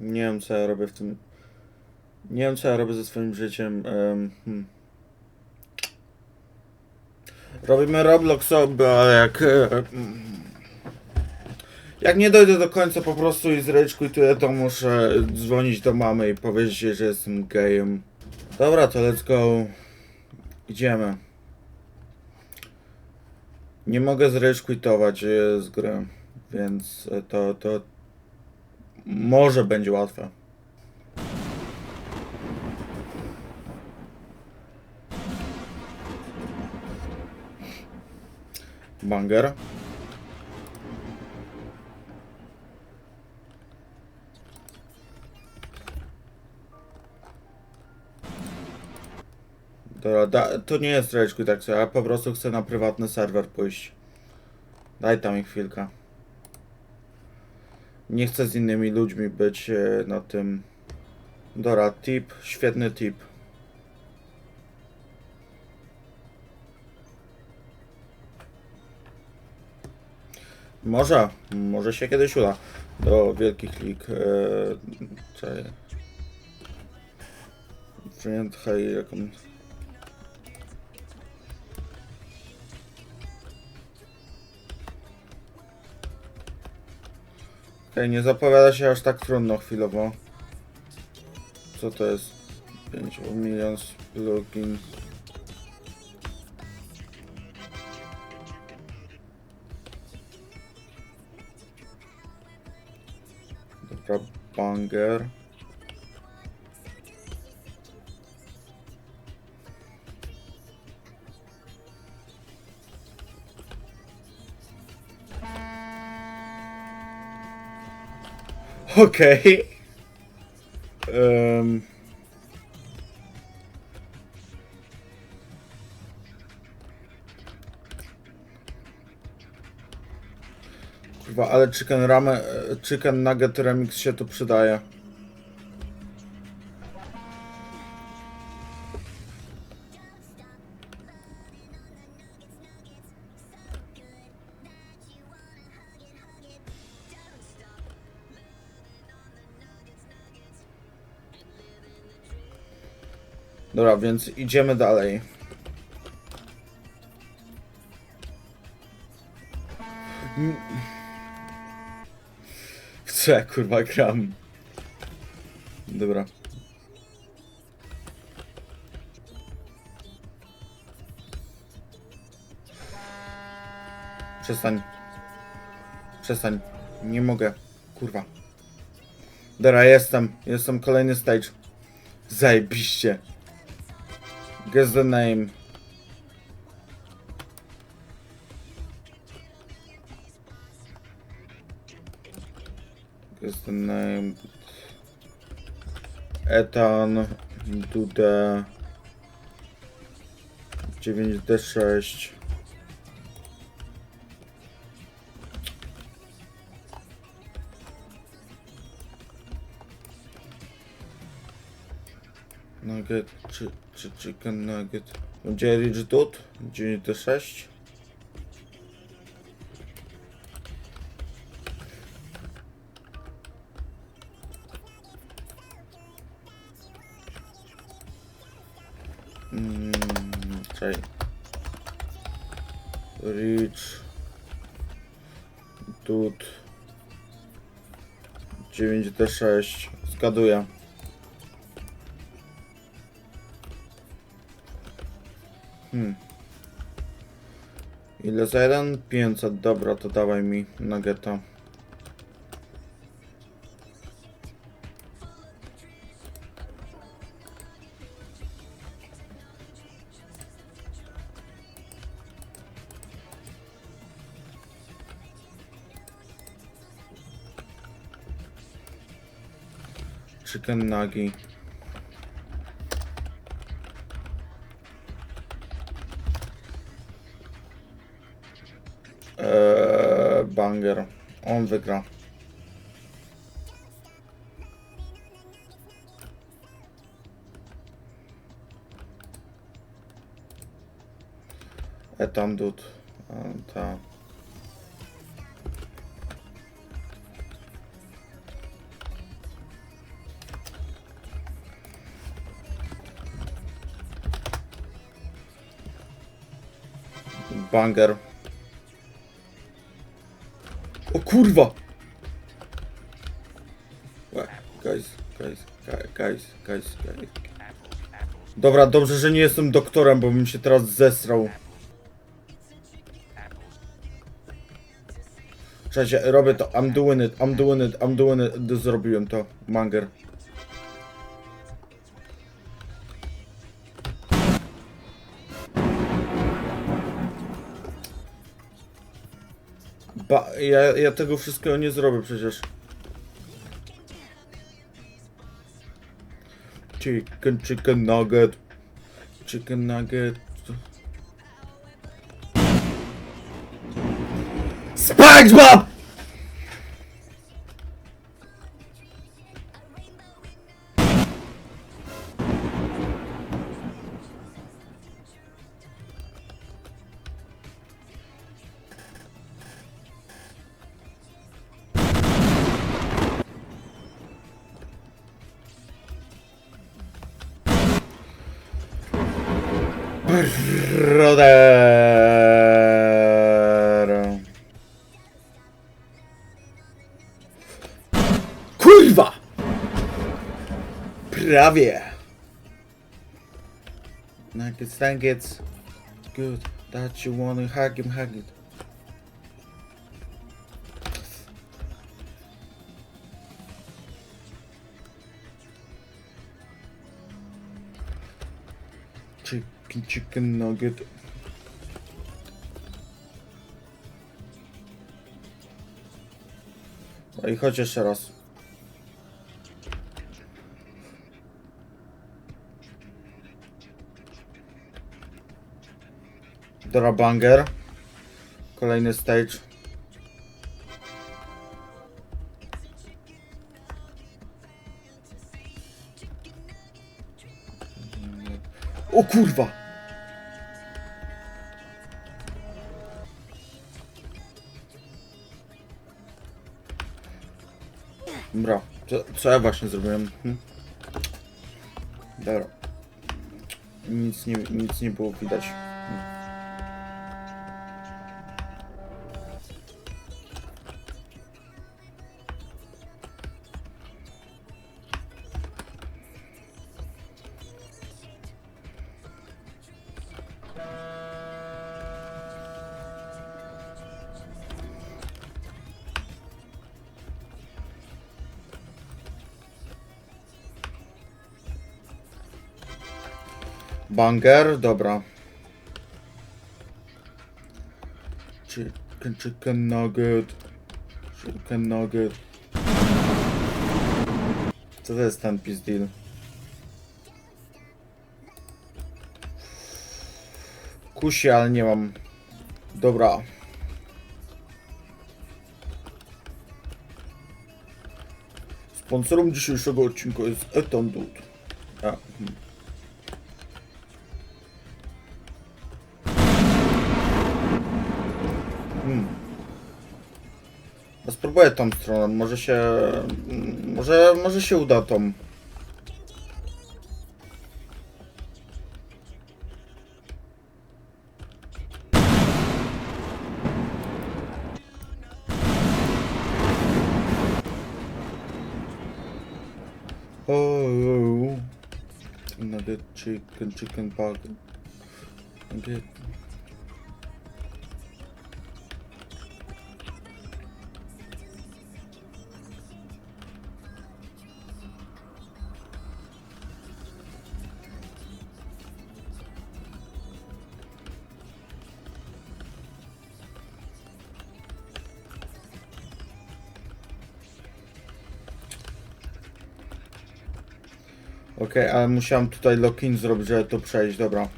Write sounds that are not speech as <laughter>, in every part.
Nie wiem co ja robię w tym. Nie wiem co ja robię ze swoim życiem. em, hmm. Robimy Roblox oby, ale jak. e, mm, Jak nie dojdę do końca po prostu i zryczkuję, to muszę dzwonić do mamy i powiedzieć jej, że jestem gejem. Dobra, to let's go. Idziemy. Nie mogę zryczkwitować e, z gry, więc e, to, to może będzie łatwe. Banger. Dobra, da, to nie jest reczku tak, ja po prostu chcę na prywatny serwer pójść. Daj tam mi chwilkę. Nie chcę z innymi ludźmi być e, na tym. Dobra, tip, świetny tip. Może, może się kiedyś uda. Do wielkich lig. E, czekaj. Friend, hej, jaką... Okej, nie zapowiada się aż tak trudno chwilowo. Co to jest? 5 milions plugin. Dobra, banger. Okej. Em. Kurwa, ale chicken rame, e, chicken nugget remix się tu przydaje. Dobra, więc idziemy dalej. W kurwa gram? Dobra. Przestań. Przestań. Nie mogę. Kurwa. Dobra, jestem. Jestem kolejny stage. Zajebiście. Guess the name. Guess the name. Etan, Duda, 9D6. Nugget czy, czy chicken nugget? Będzie 9D6. Mm, czekaj. Rich Dot 9D6. Zgaduję. Hmm. Ile za jeden? 500. Dobra, to dawaj mi nuggeta. Chicken nugget. banger. On wygra. E tam dud. Ta. Banger. O kurwa! Guys, guys, guys, guys, guys. Dobra, dobrze, że nie jestem doktorem, bo bym się teraz zesrał. Słuchajcie, robię to. I'm doing it, I'm doing it, I'm doing it. Zrobiłem to. Manger. Ja, ja tego wszystkiego nie zrobię przecież. Chicken, chicken nugget. Chicken nugget. SpongeBob! Brother. Kurwa! Prawie. Nuggets, nuggets. Good. That you wanna hug him, hug it. Chicken, nugget. No i chodź jeszcze raz. Dora Banger. Kolejny stage. O kurwa! Dobra, co, co ja właśnie zrobiłem? Hm? Dobra. Nic nie, nic nie było widać. Banger, dobra. Chicken, chicken nugget. Chicken nugget. Co to jest ten pizdil? Kusi, ale nie mam. Dobra. Sponsorem dzisiejszego odcinka jest Eton Dude. A, No spróbuję tą stroną, może się... Może, może się uda tą. Oh, nugget chicken, chicken pocket. Nugget. Okej, ale musiałem tutaj lock-in zrobić, żeby to przejść, dobra.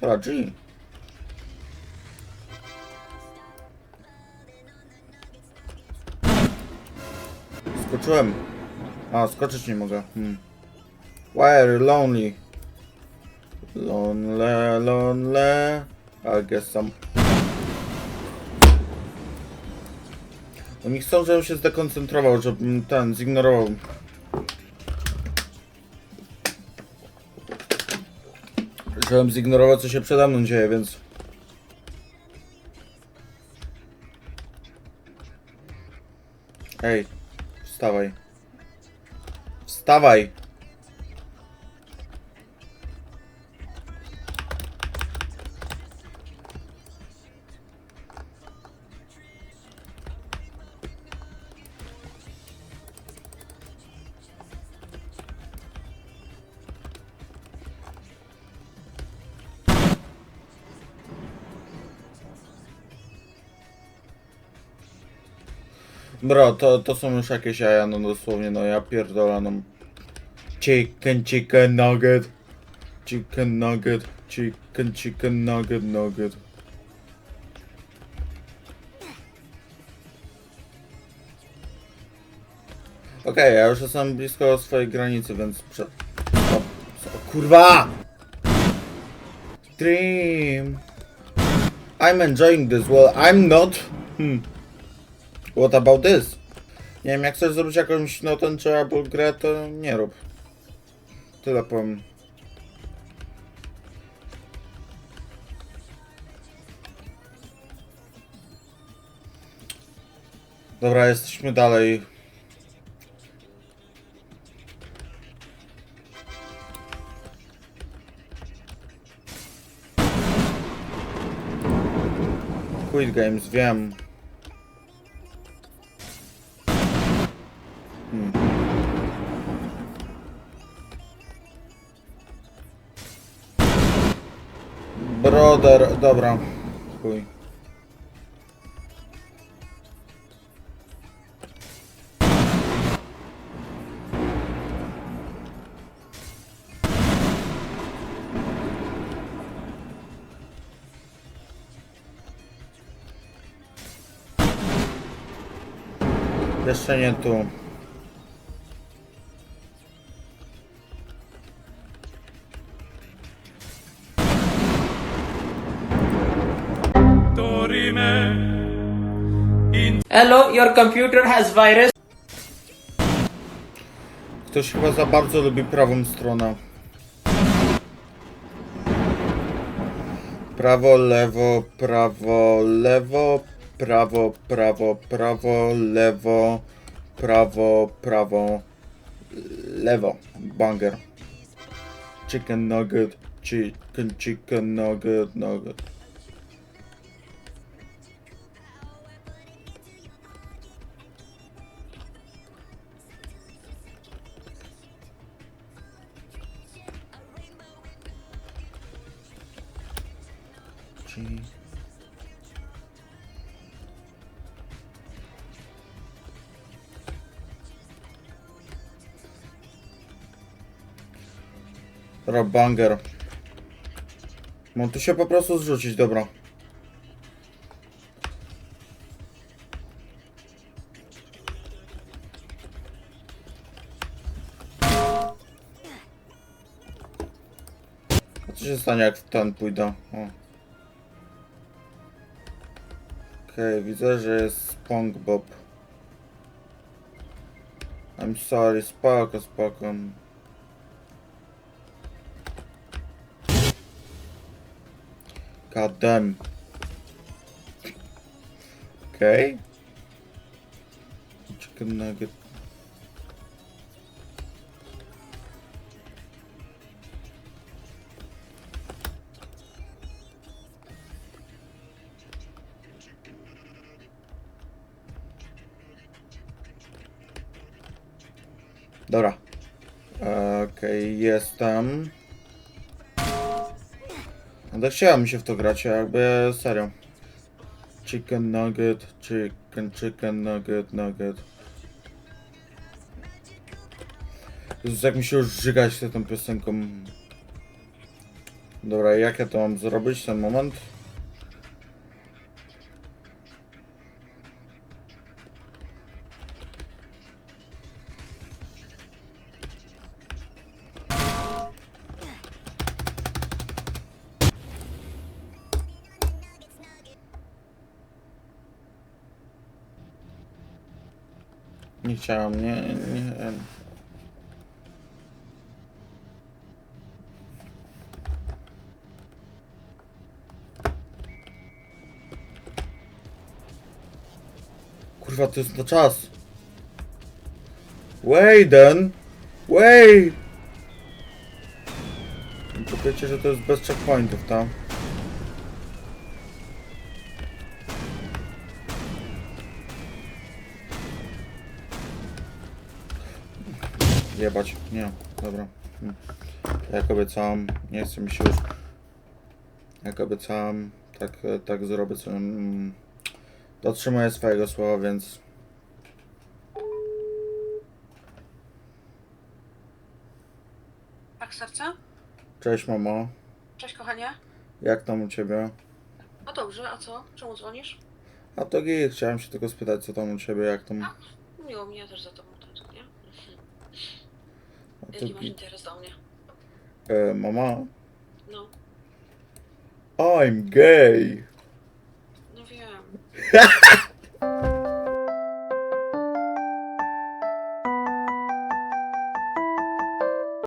Dobra, G. Skoczyłem. A, skoczyć nie mogę. Hmm. You lonely? Lonely, lonely. I guess some... Oni chcą, żebym się zdekoncentrował, żebym ten zignorował. Musiałem zignorować, co się przede mną dzieje, więc... Ej, wstawaj. Wstawaj! Bro, to, to są już jakieś jaja, no dosłownie, no ja pierdolę, no. Chicken, chicken nugget. Chicken nugget, chicken, chicken nugget, nugget. Okej, ja już jestem blisko swojej granicy, więc. O, o kurwa! Dream. I'm enjoying this, well, I'm not. Hmm. What about this? Nie wiem, jak chcesz zrobić jakąś no ten czy albo grę, to nie rób. Tyle powiem. Dobra, jesteśmy dalej. Quit Games, wiem. Brother, dobra. Chuj. Jeszcze nie tu. Hello, your computer has virus. Ktoś chyba za bardzo lubi prawą stronę. Prawo, lewo, prawo, lewo, prawo, prawo, prawo, lewo, prawo, prawo, lewo. Banger. Chicken nugget, chicken, chicken nugget, nugget. Dobra, banger. Mam tu się po prostu zrzucić, dobra. A co się stanie jak ten pójdę? O. Okej, widzę, że jest Spong Bob. I'm sorry, spoko, spoko. Damn. Okej. Chicken nugget. Dobra. Okej, jestem. No chciało mi się w to grać, jakby serio. Chicken nugget, chicken, chicken nugget, nugget. Jezus, jak mi się już żygać tą piosenką. Dobra, jak ja to mam zrobić ten moment? Nie chciałem, nie, nie. Kurwa, to jest na czas. Wayden! Way! Czekajcie, że to jest bez checkpointów, tam. Jebać, nie, dobra. Hmm. Jak obiecałem, nie chcę mi się już. Jak obiecałem, tak, tak zrobię co. Mm, dotrzymuję swojego słowa, więc. Tak, serce? Cześć mamo, Cześć, kochanie. jak tam u ciebie? No dobrze, a co? Czemu dzwonisz? A to git, chciałem się tylko spytać co tam u ciebie, jak tam. Miło mi, ja też za. A to Jaki masz interes do mnie? E, mama, No, I'm gay. no wiem. <laughs>